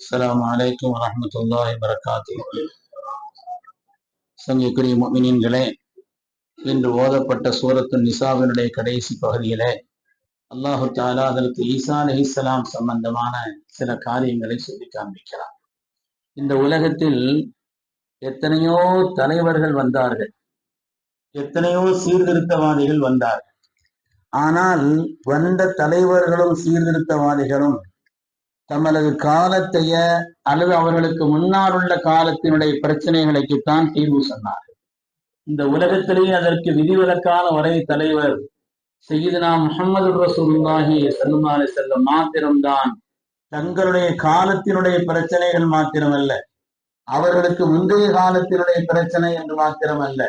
السلام عليكم ورحمة الله وبركاته சங்கிக்குரிய முமினின்களே என்று ஓதப்பட்ட சூரத்து நிசாவினுடைய கடைசி பகுதியில அல்லாஹு தாலா அதற்கு ஈசா அலிஸ்லாம் சம்பந்தமான சில காரியங்களை சொல்லி காண்பிக்கிறார் இந்த உலகத்தில் எத்தனையோ தலைவர்கள் வந்தார்கள். எத்தனையோ சீர்திருத்தவாதிகள் வந்தார்கள். ஆனால் வந்த தலைவர்களும் சீர்திருத்தவாதிகளும் தமது காலத்தைய அல்லது அவர்களுக்கு முன்னால் உள்ள காலத்தினுடைய பிரச்சனைகளுக்குத்தான் தீர்வு சொன்னார் இந்த உலகத்திலேயே அதற்கு விதிவிலக்கான ஒரே தலைவர் செய்யுதுனா முகமது ரசூலுல்லாஹி சல்லுமா செல்லம் மாத்திரம்தான். தங்களுடைய காலத்தினுடைய பிரச்சனைகள் மாத்திரமல்ல. அவர்களுக்கு முந்தைய காலத்தினுடைய பிரச்சனை என்று மாத்திரமல்ல.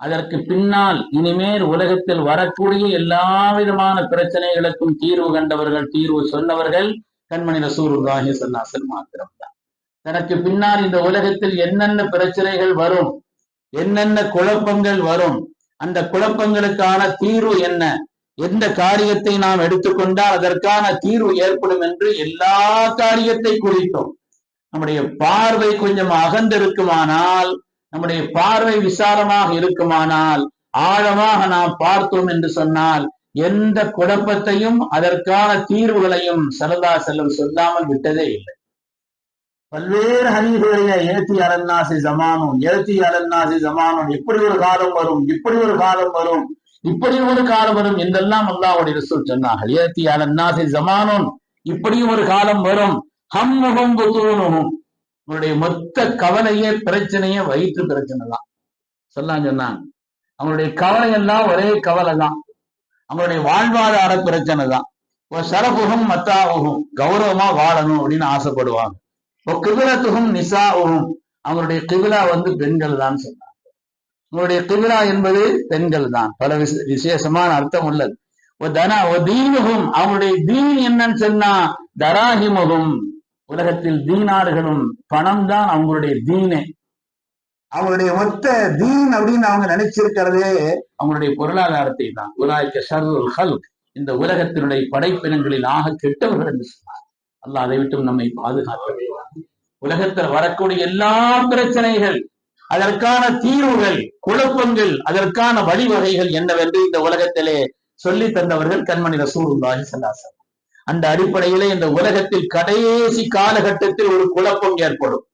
அதற்கு பின்னால் இனிமேல் உலகத்தில் வரக்கூடிய எல்லா விதமான பிரச்சனைகளுக்கும் தீர்வு கண்டவர்கள் தீர்வு சொன்னவர்கள் கண்மணி ரசூருல்லாஹி சல்லாசல் மாத்திரம்தான். தனக்கு பின்னால் இந்த உலகத்தில் என்னென்ன பிரச்சனைகள் வரும் என்னென்ன குழப்பங்கள் வரும் அந்த குழப்பங்களுக்கான தீர்வு என்ன? எந்த காரியத்தை நாம் எடுத்துக்கொண்டால் அதற்கான தீர்வு ஏற்படும் என்று எல்லா காரியத்தை குறித்தோம். நம்முடைய பார்வை கொஞ்சம் அகந்திருக்குமானால் நம்முடைய பார்வை விசாலமாக இருக்குமானால் ஆழமாக நாம் பார்த்தோம் என்று சொன்னால் எந்த குழப்பத்தையும் அதற்கான தீர்வுகளையும் சரதா செல்லம் சொல்லாமல் விட்டதே இல்லை. பல்வேறு ஹனீஃபுகளில ஏத்தி அலன்னாசி ஜமானும் ஏத்தி அலன்னாசி ஜமானும். இப்படி ஒரு காலம் வரும் இப்படி ஒரு காலம் வரும் இப்படி ஒரு காலம் வரும் என்றெல்லாம் அல்லாவுடைய ரிசூல் சொன்னார்கள். ஏத்தி அலன்னாசி ஜமானும் இப்படியும் ஒரு காலம் வரும். ஹம்முகம் முகம் உங்களுடைய மொத்த கவலையே பிரச்சனையே வயிற்று பிரச்சனை தான். சொல்லாம் சொன்னாங்க. அவங்களுடைய கவலை எல்லாம் ஒரே கவலை தான். அவங்களுடைய வாழ்வாதார பிரச்சனை தான். சரபுகம் மத்தாவுகும் கௌரவமா வாழணும் அப்படின்னு ஆசைப்படுவாங்க. கிபிலத்துகும் நிசாவும் அவங்களுடைய கிபிலா வந்து பெண்கள் தான் சொன்னாங்க. உங்களுடைய கிபிலா என்பது பெண்கள் தான் பல விசேஷமான அர்த்தம் உள்ளது. தனா தீனுகும் அவங்களுடைய தீன் என்னன்னு சொன்னா தராஹிமுகும் உலகத்தில் தீனார்களும் பணம் தான் அவங்களுடைய தீனே. அவங்களுடைய மொத்த தீன் அப்படின்னு அவங்க நினைச்சிருக்கிறதே அவங்களுடைய பொருளாதாரத்தை தான் உலாய்க்க ஷர்ருல் ஹல் இந்த உலகத்தினுடைய படைப்பினங்களில் ஆக கெட்டவர்கள் என்று சொன்னார். அல்லாஹ் அதை விட்டும் நம்மை பாதுகாக்கவே உலகத்தில் வரக்கூடிய எல்லா பிரச்சனைகள் அதற்கான தீர்வுகள் குழப்பங்கள் அதற்கான வழிவகைகள் என்னவென்று இந்த உலகத்திலே சொல்லி தந்தவர்கள் கண்மணி ரசூருல்லாஹி சல்லாசன் அந்த அடிப்படையிலே இந்த உலகத்தில் கடைசி காலகட்டத்தில் ஒரு குழப்பம் ஏற்படும்.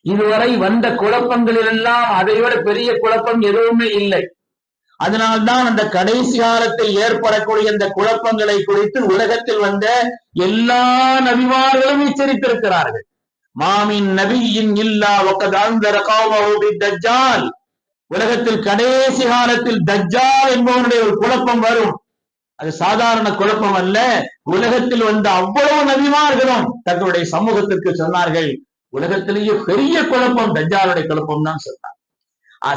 இதுவரை வந்த குழப்பங்களில் எல்லாம் அதை விட பெரிய குழப்பம் எதுவுமே இல்லை. அதனால்தான் அந்த கடைசி காலத்தில் ஏற்படக்கூடிய இந்த குழப்பங்களை குறித்து உலகத்தில் வந்த எல்லா நபிமார்களும் எச்சரித்திருக்கிறார்கள். மாமின் நபியின் இல்லா தஜ்ஜால் உலகத்தில் கடைசி காலத்தில் தஜ்ஜால் என்பவனுடைய ஒரு குழப்பம் வரும். அது சாதாரண குழப்பம் அல்ல. உலகத்தில் வந்த அவ்வளவு நபிமார்களும் தங்களுடைய சமூகத்திற்கு சொன்னார்கள் உலகத்திலேயே பெரிய குழப்பம் தஜ்ஜாலுடைய குழப்பம் தான் சொன்னார்.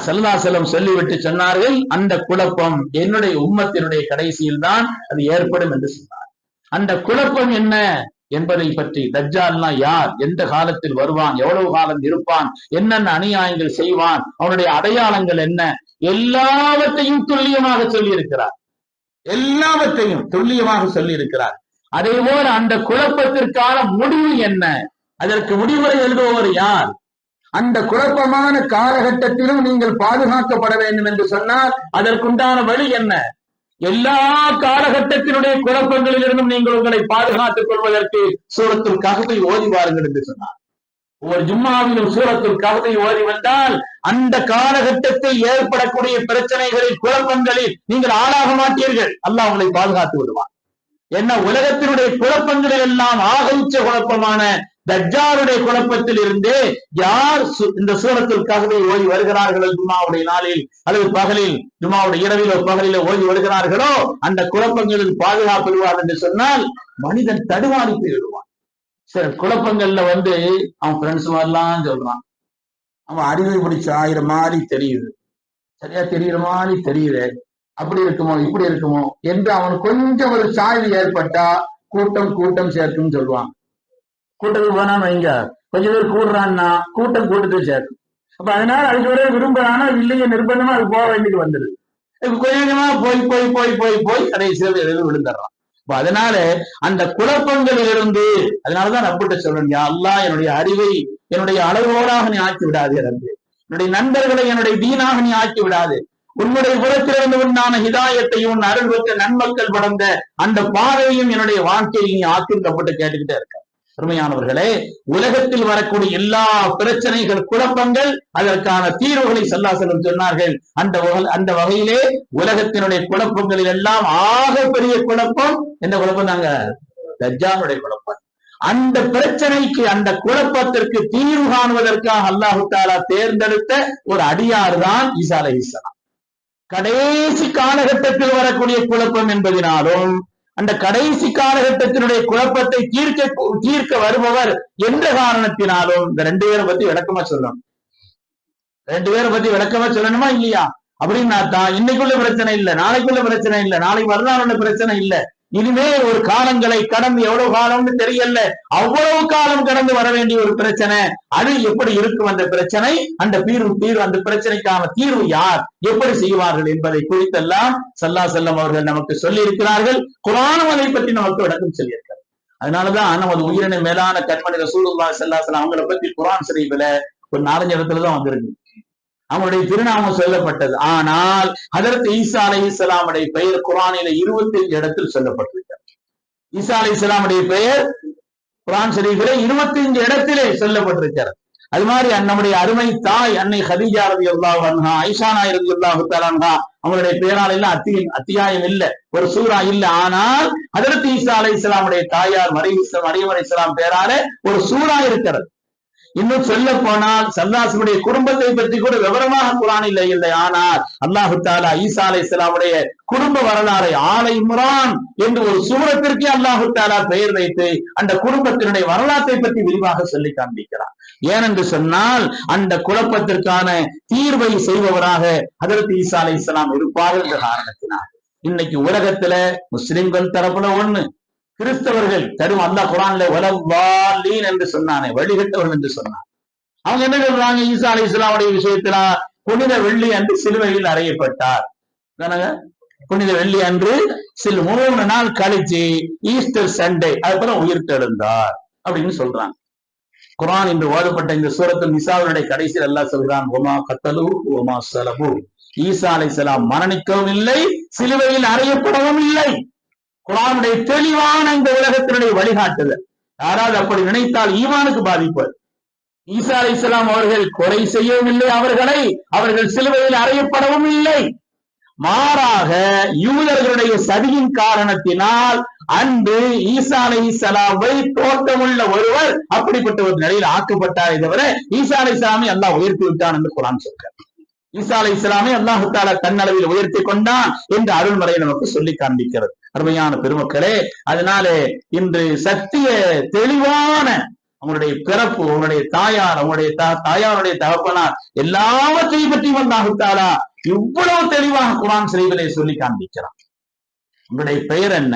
செல்லா செல்லம் சொல்லிவிட்டு சொன்னார்கள் அந்த குழப்பம் என்னுடைய உம்மத்தினுடைய கடைசியில் தான் அது ஏற்படும் என்று சொன்னார். அந்த குழப்பம் என்ன? என்பதை பற்றி தஜ்ஜால்னா யார்? எந்த காலத்தில் வருவான்? எவ்வளவு காலம் இருப்பான்? என்னென்ன அநியாயங்கள் செய்வான்? அவனுடைய அடையாளங்கள் என்ன? எல்லாவற்றையும் துல்லியமாக சொல்லி இருக்கிறார் எல்லாவற்றையும் துல்லியமாக சொல்லி இருக்கிறார் அதே போல அந்த குழப்பத்திற்கான முடிவு என்ன? அதற்கு முடிவுரை எழுதுபவர் யார்? அந்த குழப்பமான காலகட்டத்திலும் நீங்கள் பாதுகாக்கப்பட வேண்டும் என்று சொன்னால் அதற்குண்டான வழி என்ன? எல்லா காலகட்டத்தினுடைய குழப்பங்களிலிருந்தும் நீங்கள் உங்களை பாதுகாத்துக் கொள்வதற்கு சூரத்தில் ககத்தை ஓதி வாருங்கள் என்று சொன்னார். ஒரு ஜும்மாவிலும் சூரத்தில் கவிதை ஓதி வந்தால் அந்த காலகட்டத்தில் ஏற்படக்கூடிய பிரச்சனைகளில் குழப்பங்களில் நீங்கள் ஆளாக மாட்டீர்கள். அல்லாஹ் உங்களை பாதுகாத்து விடுவார் என்ன உலகத்தினுடைய குழப்பங்களில் எல்லாம் ஆக உச்ச குழப்பமான தஜ்ஜாருடைய குழப்பத்தில் இருந்து யார் இந்த சூரத்திற்காகவே ககவை ஓடி வருகிறார்களோ ஜுமாவுடைய நாளில் அல்லது பகலில் ஜுமாவுடைய இரவிலோ பகலிலோ ஓய் வருகிறார்களோ அந்த குழப்பங்களில் பாதுகாப்பு என்று சொன்னால் மனிதன் தடுமாறி போயிடுவான் சில குழப்பங்கள்ல வந்து அவன் ஃப்ரெண்ட்ஸ் மாதிரிலாம் சொல்றான் அவன் அறிவை பிடிச்ச ஆயிரம் மாதிரி தெரியுது. சரியா தெரியுற மாதிரி தெரியுது. அப்படி இருக்குமோ இப்படி இருக்குமோ என்று அவன் கொஞ்சம் ஒரு சாய்வு ஏற்பட்டா கூட்டம் கூட்டம் சேர்க்கும் சொல்லுவான். கூட்டத்துக்கு போனான்னு வைங்க. கொஞ்சம் பேர் கூடுறான்னா கூட்டம் கூட்டத்தை சேர்க்கும் அப்ப அதனால அதுக்கு வரை விரும்புறானா இல்லையே நிர்பந்தமா அது போக வேண்டியது வந்துடுது. இப்ப கொஞ்சமா போய் போய் போய் போய் போய் கடைசியில் எதிர்த்து விழுந்துடுறான். அப்ப அதனால அந்த குழப்பங்களில் இருந்து அதனாலதான் நம்பிட்ட சொல்றேன் அல்லா என்னுடைய அறிவை என்னுடைய அளவோடாக நீ ஆக்கி விடாது ரப்பு. என்னுடைய நண்பர்களை என்னுடைய தீனாக நீ ஆக்கி விடாது. உன்னுடைய புறத்திலிருந்து உண்டான ஹிதாயத்தையும் உன் அருள் பெற்ற நன்மக்கள் படர்ந்த அந்த பாதையும் என்னுடைய வாழ்க்கையை நீ ஆக்கிக்கப்பட்டு கேட்டுக்கிட்டே இருக்க. பெருமையானவர்களே உலகத்தில் வரக்கூடிய எல்லா பிரச்சனைகள் குழப்பங்கள் அதற்கான தீர்வுகளை சல்லாசலம் சொன்னார்கள். அந்த அந்த வகையிலே உலகத்தினுடைய குழப்பங்களில் எல்லாம் ஆக பெரிய குழப்பம். என்ன குழப்பம் தாங்க? தஜானுடைய குழப்பம். அந்த பிரச்சனைக்கு அந்த குழப்பத்திற்கு தீர்வு காணுவதற்காக அல்லாஹு தாலா தேர்ந்தெடுத்த ஒரு அடியார் தான் ஈசா அலை கடைசி காலகட்டத்தில் வரக்கூடிய குழப்பம் என்பதினாலும் அந்த கடைசி காலகட்டத்தினுடைய குழப்பத்தை தீர்க்க தீர்க்க வருபவர் என்ற காரணத்தினாலும் இந்த ரெண்டு பேரை பத்தி விளக்கமா சொல்லணும். ரெண்டு பேரை பத்தி விளக்கமா சொல்லணுமா இல்லையா? அப்படின்னா தான் இன்னைக்குள்ள பிரச்சனை இல்லை நாளைக்குள்ள பிரச்சனை இல்லை நாளைக்கு மறுநாள் பிரச்சனை இல்லை. இனிமே ஒரு காலங்களை கடந்து எவ்வளவு காலம்னு தெரியல. அவ்வளவு காலம் கடந்து வர வேண்டிய ஒரு பிரச்சனை. அது எப்படி இருக்கும் அந்த பிரச்சனை? அந்த தீர்வு தீர்வு அந்த பிரச்சனைக்கான தீர்வு யார்? எப்படி செய்வார்கள் என்பதை குறித்தெல்லாம் சல்லா செல்லம் அவர்கள் நமக்கு சொல்லி இருக்கிறார்கள் குரானும் அதை பற்றி நமக்கு விளக்கம் சொல்லியிருக்கிறார். அதனாலதான் நமது உயிரின மேலான கண்மணி ரசூலுல்லாஹி செல்லா அலைஹி அவங்களை பத்தி குரான் ஷரீஃபில் ஒரு நாலஞ்சு இடத்துலதான் வந்திருக்கு. அவனுடைய திருநாமம் சொல்லப்பட்டது. ஆனால் அதற்கு ஈசா அலை இஸ்லாமுடைய பெயர் குரானில இருபத்தி இடத்தில் சொல்லப்பட்டிருக்கிறது. ஈசா அலை இஸ்லாமுடைய பெயர் குரான் ஷரீஃபிலே இருபத்தி ஐந்து இடத்திலே சொல்லப்பட்டிருக்கிறது. அது மாதிரி நம்முடைய அருமை தாய் அன்னை ஹதீஜா ரவி அல்லாஹா ஐஷா நாயரதி அல்லாஹு தலான்ஹா அவங்களுடைய பேரால் எல்லாம் அத்தியம் அத்தியாயம் இல்ல ஒரு சூறா இல்ல. ஆனால் அதற்கு ஈசா அலை இஸ்லாமுடைய தாயார் மரியம் இஸ்லாம் மரியம் இஸ்லாம் பேரால ஒரு சூறா இருக்கிறது. இன்னும் சொல்ல போனால் சல்லாசுடைய குடும்பத்தை பற்றி கூட விவரமாக குரான் இல்லை இல்லை. ஆனால் அல்லாஹு தாலா ஈசா அலை இஸ்லாமுடைய குடும்ப வரலாறை ஆலை முரான் என்று ஒரு சூரத்திற்கே அல்லாஹு தாலா பெயர் வைத்து அந்த குடும்பத்தினுடைய வரலாற்றை பற்றி விரிவாக சொல்லி காண்பிக்கிறார். ஏனென்று சொன்னால் அந்த குழப்பத்திற்கான தீர்வை செய்பவராக அதற்கு ஈசா அலை இஸ்லாம் இருப்பார்கள் என்ற காரணத்தினால். இன்னைக்கு உலகத்துல முஸ்லிம்கள் தரப்புல ஒண்ணு கிறிஸ்தவர்கள் தரும் அந்த குரான்ல வலவாலீன் என்று சொன்னானே வழிகட்டவர்கள் என்று சொன்னான். அவங்க என்ன சொல்றாங்க? ஈசா அலி இஸ்லாமுடைய விஷயத்துல புனித வெள்ளி அன்று சிலுவையில் அறையப்பட்டார். புனித வெள்ளி அன்று சில மூணு நாள் கழிச்சு ஈஸ்டர் சண்டே அதுக்கப்புறம் உயிர் தெழுந்தார் அப்படின்னு சொல்றாங்க. குரான் என்று ஓதப்பட்ட இந்த சூரத்தில் நிசாவினுடைய கடைசியில் எல்லாம் சொல்கிறான் ஒமா கத்தலு ஒமா சலபு. ஈசா அலை மரணிக்கவும் இல்லை சிலுவையில் அறையப்படவும் இல்லை. குரானுடைய தெளிவான இந்த உலகத்தினுடைய வழிகாட்டுதல். யாராவது அப்படி நினைத்தால் ஈமானுக்கு பாதிப்பு. ஈசா அலை அவர்கள் கொலை செய்யவும் இல்லை அவர்களை. அவர்கள் சிலுவையில் அறையப்படவும் இல்லை. மாறாக யூதர்களுடைய சதியின் காரணத்தினால் அன்று ஈசா அலை இஸ்லாமை தோட்டமுள்ள ஒருவர் அப்படிப்பட்ட ஒரு நிலையில் ஆக்கப்பட்டாரே தவிர ஈசா அலை இஸ்லாமை அல்லாஹ் உயர்த்தி விட்டான் என்று குரான் சொல்கிறார். ஈசா அலை இஸ்லாமை அல்லாஹு தாலா தன்னளவில் உயர்த்தி கொண்டான் என்று அருள்முறை நமக்கு சொல்லி காண்பிக்கிறது. அருமையான பெருமக்களே அதனாலே இன்று சத்திய தெளிவான அவனுடைய பிறப்பு அவனுடைய தாயார் அவனுடைய தாயாருடைய தகப்பனார் எல்லாவற்றையும் பற்றி அல்லாஹு இவ்வளவு தெளிவாக குரான் செய்வதை சொல்லி காண்பிக்கிறான். உங்களுடைய பெயர் என்ன?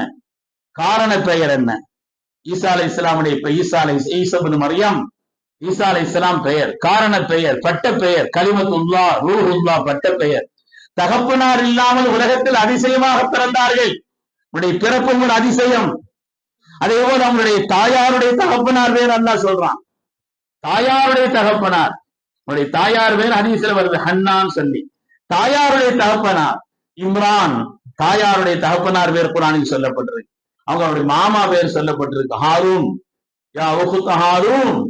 காரண பெயர் என்ன? ஈசா அலை இஸ்லாமுடைய ஈசா அலை ஈசபுன் மரியம். ஈசா அலை இஸ்லாம் பெயர் காரண பெயர் பட்ட பெயர் கலிமத்துல்லா ரூஹுல்லா பட்ட பெயர். தகப்பனார் இல்லாமல் உலகத்தில் அதிசயமாக பிறந்தார்கள். உன்னுடைய பிறப்பு ஒரு அதிசயம். அதே போல அவங்களுடைய தாயாருடைய தகப்பனார் பேர் அல்லாஹ் சொல்றான். தாயாருடைய தகப்பனார். உன்னுடைய தாயார் பேர் ஹதீஸ்ல வருது ஹன்னான்னு சொல்லி. தாயாருடைய தகப்பனார் இம்ரான் தாயாருடைய தகப்பனார் பேர் குரானில் சொல்லப்பட்டிருக்கு. அவங்க அவருடைய மாமா பேர் சொல்லப்பட்டிருக்கு. ஹாரூன். யா உகுத்த ஹாரூன்.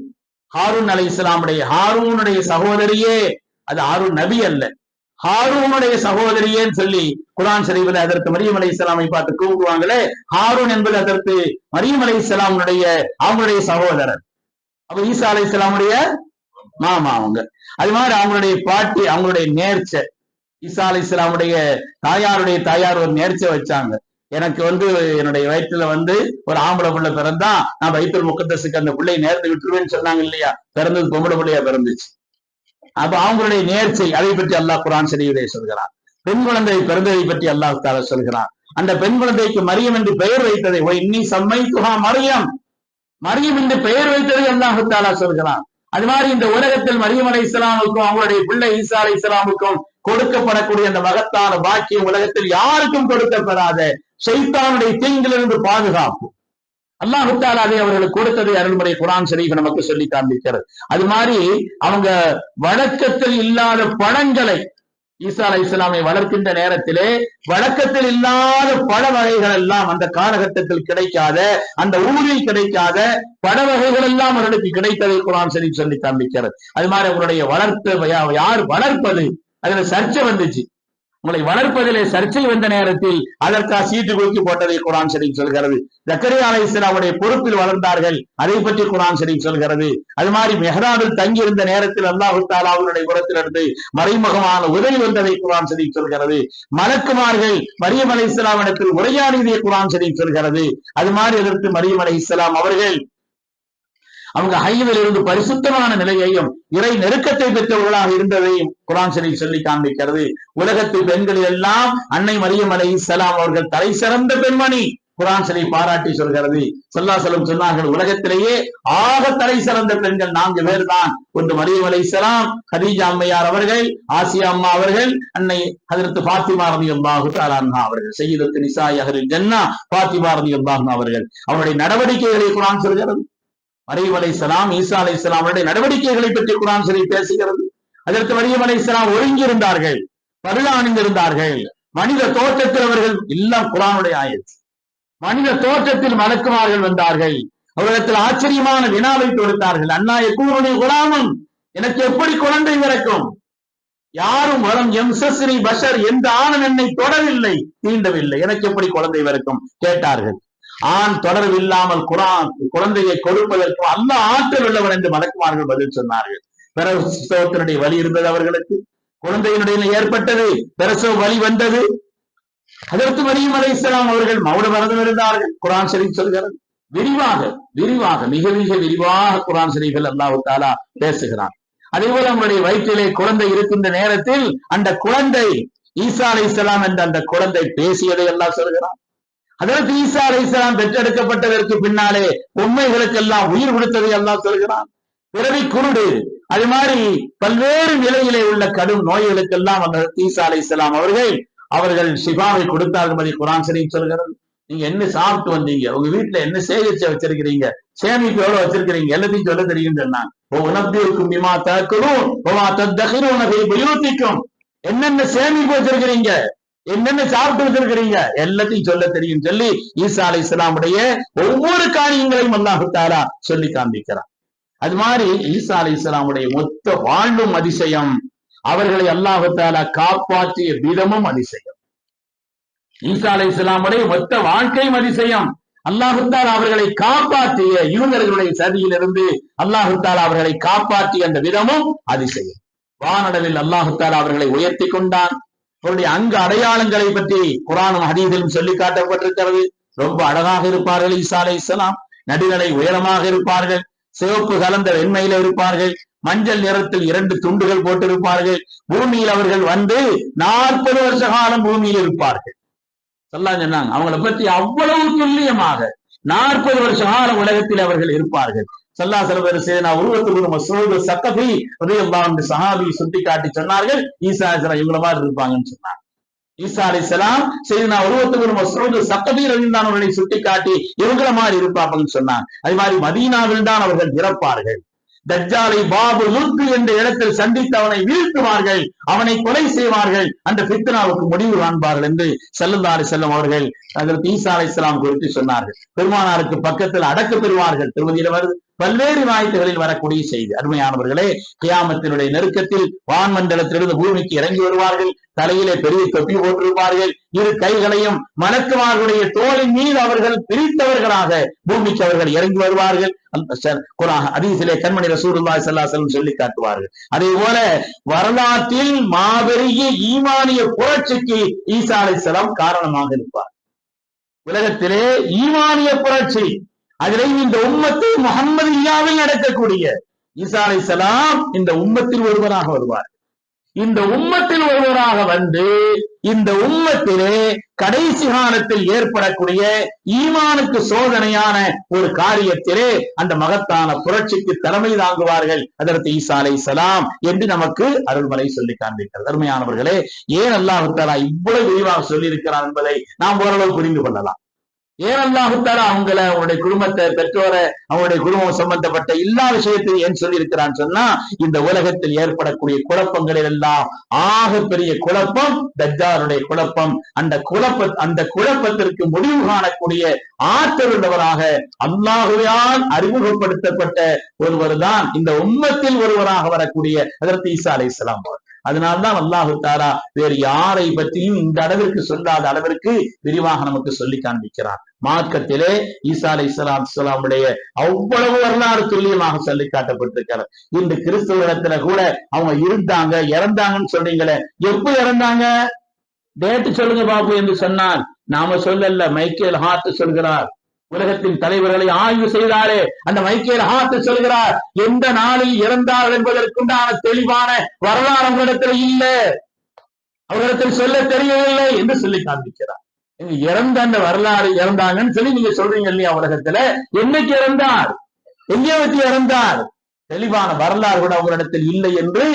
ஹாரூன் அலை இஸ்லாமுடைய ஹாரூனுடைய சகோதரியே. அது ஹாரூன் நபி அல்ல. ஹாரூனுடைய சகோதரியேன்னு சொல்லி குரான் சரிவில் அதற்கு மரியம் அலை இஸ்லாமை பார்த்து கூப்பிடுவாங்களே ஹாரூன் என்பது அதற்கு மரியம் அலை இஸ்லாமுடைய அவங்களுடைய சகோதரர். அப்ப ஈசா அலை இஸ்லாமுடைய மாமா அவங்க. அது மாதிரி அவங்களுடைய பாட்டி அவங்களுடைய நேர்ச்சை. ஈசா அலை இஸ்லாமுடைய தாயாருடைய தாயார் ஒரு நேர்ச்சை வச்சாங்க. எனக்கு வந்து என்னுடைய வயிற்றுல வந்து ஒரு ஆம்பளை பிள்ளை பிறந்தா நான் வயிற்று முக்கத்தசுக்கு அந்த பிள்ளையை நேர்ந்து விட்டுருவேன்னு சொன்னாங்க இல்லையா? பிறந்தது பொம்பளை பிள்ளையா பிறந்துச்சு. அப்ப அவங்களுடைய நேர்ச்சை அதை பற்றி அல்லாஹ் குரான் சரியிலே சொல்கிறான். பெண் குழந்தை பிறந்ததை பற்றி அல்லாஹ் தால சொல்கிறான். அந்த பெண் குழந்தைக்கு மரியம் என்று பெயர் வைத்ததை "ஒ இன்னி சம்மை துகா மரியம். மரியம் என்று பெயர் வைத்ததை அல்லாஹு தாலா சொல்கிறான். அது மாதிரி இந்த உலகத்தில் மரியம் அலை இஸ்லாமுக்கும் அவங்களுடைய பிள்ளை ஈசா அலை இஸ்லாமுக்கும் கொடுக்கப்படக்கூடிய அந்த மகத்தான பாக்கியம் உலகத்தில் யாருக்கும் கொடுக்கப்படாத ஷைத்தானுடைய தீங்கிலிருந்து பாதுகாப்பு. அல்லாஹு தாலா அவர்களுக்கு கொடுத்ததை அருள்முறை குரான் ஷரீஃப் நமக்கு சொல்லி காண்பிக்கிறது. அது மாதிரி அவங்க வழக்கத்தில் இல்லாத பழங்களை ஈசா அலை இஸ்லாமை வளர்க்கின்ற நேரத்திலே வழக்கத்தில் இல்லாத பழ வகைகள் எல்லாம் அந்த காலகட்டத்தில் கிடைக்காத அந்த ஊரில் கிடைக்காத பழ வகைகள் எல்லாம் அவர்களுக்கு கிடைத்ததை குரான் சரி சொல்லி காண்பிக்கிறது. அது மாதிரி அவருடைய வளர்ப்பு யார் வளர்ப்பது? அதுல சர்ச்சை வந்துச்சு. உங்களை வளர்ப்பதிலே சர்ச்சை வந்த நேரத்தில் அதற்காக சீட்டு குலுக்கி போட்டதை குரான் ஷரீப் சொல்கிறது. ஜக்கரியா அலை பொறுப்பில் வளர்ந்தார்கள் அதை பற்றி குரான் ஷரீப் சொல்கிறது. அது மாதிரி மெஹராபில் தங்கி இருந்த நேரத்தில் அல்லாஹு தாலா அவருடைய புறத்திலிருந்து மறைமுகமான உதவி வந்ததை குரான் ஷரீப் சொல்கிறது. மலக்குமார்கள் மரியம் அலை இஸ்லாமிடத்தில் உரையாடியதை குரான் ஷரீப் சொல்கிறது. அது மாதிரி எதிர்த்து மரியம் அலை இஸ்லாம் அவர்கள் அவங்க ஹைவில் இருந்து பரிசுத்தமான நிலையையும் இறை நெருக்கத்தை பெற்றவர்களாக இருந்ததையும் குரான் ஷரீப் சொல்லி காண்பிக்கிறது. உலகத்து பெண்கள் எல்லாம் அன்னை மரியம் அலை இஸ்லாம் அவர்கள் தலை சிறந்த பெண்மணி. குரான் சிலை பாராட்டி சொல்கிறது. சொல்லாசலம் சொன்னார்கள் உலகத்திலேயே ஆக தலை சிறந்த பெண்கள் நான்கு பேர் தான். ஒன்று மரியம் அலை இஸ்லாம் ஹதீஜா அம்மையார் அவர்கள் ஆசியா அம்மா அவர்கள் அன்னை அதற்கு பாத்திமா ரதி அல்லாஹு அவர்கள் செய்யதற்கு நிசாய் அகரில் ஜன்னா பாத்திமா ரதி அல்லாஹ் அவர்கள். அவருடைய நடவடிக்கைகளை குரான் சொல்கிறது. மரியம் அலை இஸ்லாம் ஈசா அலை இஸ்லாமுடைய நடவடிக்கைகளை பற்றி குரான் சரி பேசுகிறது. அதற்கு மரியம் அலை இஸ்லாம் ஒழுங்கியிருந்தார்கள் பருளா அணிந்திருந்தார்கள் மனித தோற்றத்தில் அவர்கள் எல்லாம் குரானுடைய ஆயிடுச்சு மனித தோற்றத்தில் மலக்குமார்கள் வந்தார்கள். அவரிடத்தில் ஆச்சரியமான வினாவை தொடுத்தார்கள். அண்ணா எக்கூருடைய குலாமும் எனக்கு எப்படி குழந்தை பிறக்கும்? யாரும் வரம் எம் சஸ்ரி பஷர் எந்த ஆணன் என்னை தொடவில்லை தீண்டவில்லை. எனக்கு எப்படி குழந்தை பிறக்கும்? கேட்டார்கள். ஆண் தொடர்பில்லாமல் குரான் குழந்தையை கொடுப்பதற்கும் அல்ல ஆற்றல் உள்ளவன் என்று மலக்குமார்கள் பதில் சொன்னார்கள். பிரசவத்தினுடைய வலி இருந்தது அவர்களுக்கு. குழந்தையினுடைய ஏற்பட்டது. பிரசவ வலி வந்தது. அதற்கு மரியம் அலை இஸ்லாம் அவர்கள் மௌன மரதம் இருந்தார்கள். குரான் ஷரீப் சொல்கிறது. விரிவாக விரிவாக மிக மிக விரிவாக குரான் ஷரீஃபில் அல்லாஹு தாலா பேசுகிறான். அதே போல நம்முடைய வயிற்றிலே குழந்தை இருக்கின்ற நேரத்தில் அந்த குழந்தை ஈசா அலை இஸ்லாம் என்ற அந்த குழந்தை பேசியதை எல்லாம் சொல்கிறான். அதற்கு ஈசா அலிஸ்லாம் பெற்றெடுக்கப்பட்டதற்கு பின்னாலே உண்மைகளுக்கெல்லாம் உயிர் கொடுத்ததை எல்லாம் சொல்கிறான். பிறவி குருடு அது மாதிரி பல்வேறு நிலையிலே உள்ள கடும் நோய்களுக்கெல்லாம் அந்த ஈசா அலிஸ்லாம் அவர்கள் அவர்கள் சிபாவை கொடுத்தார்கள் மதி குரான் ஷரீப் சொல்கிறது. நீங்க என்ன சாப்பிட்டு வந்தீங்க? உங்க வீட்டுல என்ன சேகரிச்சு வச்சிருக்கிறீங்க? சேமிப்பு எவ்வளவு வச்சிருக்கிறீங்க? எல்லாத்தையும் சொல்ல தெரியும் சொன்னாங்க ஓ விமா தக்கரும் என்னென்ன சேமிப்பு வச்சிருக்கிறீங்க? என்னென்ன சாப்பிட்டு வச்சிருக்கிறீங்க? எல்லாத்தையும் சொல்ல தெரியும் சொல்லி ஈசா அலை இஸ்லாமுடைய ஒவ்வொரு காரியங்களையும் அல்லாஹுத்தாரா சொல்லி காண்பிக்கிறான். அது மாதிரி ஈசா அலை இஸ்லாமுடைய மொத்த வாழ்வும் அதிசயம். அவர்களை அல்லாஹு காப்பாற்றிய விதமும் அதிசயம். ஈசா அலை இஸ்லாமுடைய மொத்த வாழ்க்கையும் அதிசயம். அல்லாஹுத்தால் அவர்களை காப்பாற்றிய யூதர்களுடைய சதியிலிருந்து அல்லாஹுத்தால் அவர்களை காப்பாற்றிய அந்த விதமும் அதிசயம். வானடவில் அல்லாஹுத்தால் அவர்களை உயர்த்தி கொண்டான். அவருடைய அங்கு அடையாளங்களை பற்றி குரானும் ஹதீதிலும் சொல்லி காட்டப்பட்டிருக்கிறது. ரொம்ப அழகாக இருப்பார்கள் ஈசா அலை இஸ்லாம் நடுநிலை உயரமாக இருப்பார்கள். சிவப்பு கலந்த வெண்மையில இருப்பார்கள். மஞ்சள் நிறத்தில் இரண்டு துண்டுகள் போட்டிருப்பார்கள். பூமியில் அவர்கள் வந்து நாற்பது வருஷ காலம் பூமியில் இருப்பார்கள். சொல்லலாம் சொன்னாங்க. அவங்களை பற்றி அவ்வளவு துல்லியமாக நாற்பது வருஷ காலம் உலகத்தில் அவர்கள் இருப்பார்கள். சல்லா செல்வர் சேனா உருவத்துக்கு மசூது சக்கபி உதயம்பான் சஹாபி சுட்டி காட்டி சொன்னார்கள். ஈசா இஸ்லாம் இவங்கள மாதிரி இருப்பாங்கன்னு சொன்னாங்க. ஈசா அலி சலாம் செய்தினா உருவத்துக்கு மசூது சக்கபி ரவிந்தான் அவர்களை சுட்டி காட்டி இவங்கள மாதிரி இருப்பாங்கன்னு சொன்னாங்க. அது மாதிரி மதீனாவில் தான் அவர்கள் இறப்பார்கள் தஜ்ஜாலை பாபு லுத்து என்ற இடத்தில் சந்தித்து அவனை வீழ்த்துவார்கள். அவனை கொலை செய்வார்கள். அந்த பித்னாவுக்கு முடிவு காண்பார்கள் என்று செல்லந்தாரி செல்லும் அவர்கள் அதற்கு ஈசா அலை குறித்து சொன்னார்கள். பெருமானாருக்கு பக்கத்தில் அடக்க பெறுவார்கள். திருமதியில வருது. பல்வேறு வாய்ப்புகளில் வரக்கூடிய செய்தி. அருமையானவர்களே கியாமத்தினுடைய நெருக்கத்தில் வான்மண்டலத்திலிருந்து பூமிக்கு இறங்கி வருவார்கள். தலையிலே பெரிய தொப்பி போட்டிருப்பார்கள். இரு கைகளையும் மலக்குமார்களுடைய தோளின் மீது அவர்கள் பிரித்தவர்களாக பூமிக்கு அவர்கள் இறங்கி வருவார்கள். அதீசிலே கண்மணி ரசூலுல்லாஹி ஸல்லல்லாஹு சொல்லி காட்டுவார்கள். அதே போல வரலாற்றில் மாபெரிய ஈமானிய புரட்சிக்கு ஈசா அலைஹிஸ்ஸலாம் காரணமாக இருப்பார் உலகத்திலே ஈமானிய புரட்சி அதில் இந்த உம்மத்து முகம்மதியாவில் நடக்கக்கூடிய ஈசா சலாம் இந்த உம்மத்தில் ஒருவராக வருவார். இந்த உம்மத்தில் ஒருவராக வந்து இந்த உம்மத்திலே கடைசி காலத்தில் ஏற்படக்கூடிய ஈமானுக்கு சோதனையான ஒரு காரியத்திலே அந்த மகத்தான புரட்சிக்கு தலைமை தாங்குவார்கள் அதற்கு ஈசா அலை சலாம் என்று நமக்கு அருள்மலை சொல்லி காண்பிக்கிறது அருமையானவர்களே ஏன் அல்லாஹு தாலா இவ்வளவு விரிவாக சொல்லி இருக்கிறார் என்பதை நாம் ஓரளவு புரிந்து கொள்ளலாம். ஏன் அல்லாஹுத்தாலா அவங்கள அவங்களுடைய குடும்பத்தை பெற்றோரை அவங்களுடைய குடும்பம் சம்பந்தப்பட்ட எல்லா விஷயத்தையும் ஏன் சொல்லியிருக்கிறான்னு சொன்னா இந்த உலகத்தில் ஏற்படக்கூடிய குழப்பங்களில் எல்லாம் ஆக பெரிய குழப்பம் தஜ்ஜாருடைய குழப்பம். அந்த குழப்ப அந்த குழப்பத்திற்கு முடிவு காணக்கூடிய ஆற்றல் உள்ளவராக அல்லாஹுவால் அறிமுகப்படுத்தப்பட்ட ஒருவர் தான் இந்த உம்மத்தில் ஒருவராக வரக்கூடிய அதற்கு ஈசா அலை இஸ்லாம் அதனால்தான் அல்லாஹு தாரா வேறு யாரை பற்றியும் இந்த அளவிற்கு சொல்லாத அளவிற்கு விரிவாக நமக்கு சொல்லி காண்பிக்கிறார் மார்க்கத்திலே ஈசா அலை இஸ்லாம் இஸ்லாமுடைய அவ்வளவு வரலாறு துல்லியமாக சொல்லி காட்டப்பட்டிருக்கிறது. இந்த கிறிஸ்துவ கூட அவங்க இருந்தாங்க இறந்தாங்கன்னு சொல்றீங்களே எப்ப இறந்தாங்க? டேட்டு சொல்லுங்க பாபு என்று சொன்னார் நாம சொல்லல மைக்கேல் ஹார்ட் சொல்கிறார். உலகத்தின் தலைவர்களை ஆய்வு செய்தாரே அந்த மைக்கேல் ஹார்ட் சொல்கிறார் எந்த நாளில் இறந்தார்கள் என்பதற்குண்டான தெளிவான வரலாறு அவர்களிடத்தில் இல்ல. அவர்களிடத்தில் சொல்ல தெரியவில்லை என்று சொல்லி காண்பிக்கிறார். இறந்த அந்த வரலாறு இறந்தாங்கன்னு சொல்லி நீங்க சொல்றீங்க இல்லையா உலகத்துல? என்னைக்கு இறந்தார்? எங்கே வச்சு இறந்தார். தெளிவான வரலாறு கூட அவங்களிடத்தில் இல்லை என்று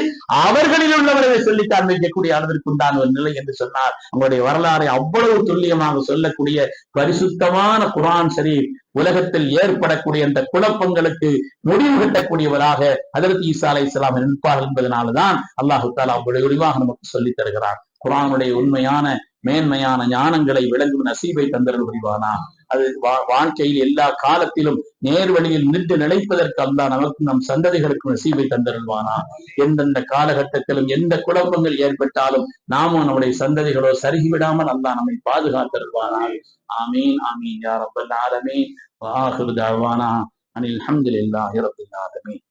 அவர்களில் உள்ளவர்களை சொல்லித்தான் வைக்கக்கூடிய அளவிற்கு உண்டான ஒரு நிலை என்று சொன்னார் அவங்களுடைய வரலாறை அவ்வளவு துல்லியமாக சொல்லக்கூடிய பரிசுத்தமான குரான் சரி உலகத்தில் ஏற்படக்கூடிய அந்த குழப்பங்களுக்கு முடிவு கட்டக்கூடியவராக அதற்கு ஈசா அலை இஸ்லாம் நிற்பார்கள் என்பதனால்தான் அல்லாஹு தாலா அவ்வளவு விரிவாக நமக்கு சொல்லித் தருகிறார் குரானுடைய உண்மையான மேன்மையான ஞானங்களை விளங்கும் நசீபை தந்தர்கள் புரிவானா அது வாழ்க்கையில் எல்லா காலத்திலும் நேர் வழியில் நின்று நிலைப்பதற்கு அல்லா நமக்கு நம் சந்ததிகளுக்கு நசீவை தந்தருள்வானா? எந்தெந்த காலகட்டத்திலும் எந்த குழப்பங்கள் ஏற்பட்டாலும் நாமும் நம்முடைய சந்ததிகளோ சருகிவிடாமல் அல்லா நம்மை பாதுகாத்தருள்வானா? ஆமீன் ஆமீன். யார் அப்பல் ஆலமீன். வாஹிரு தாவானா. அனில் அஹமதுல்லாஹி ரபில்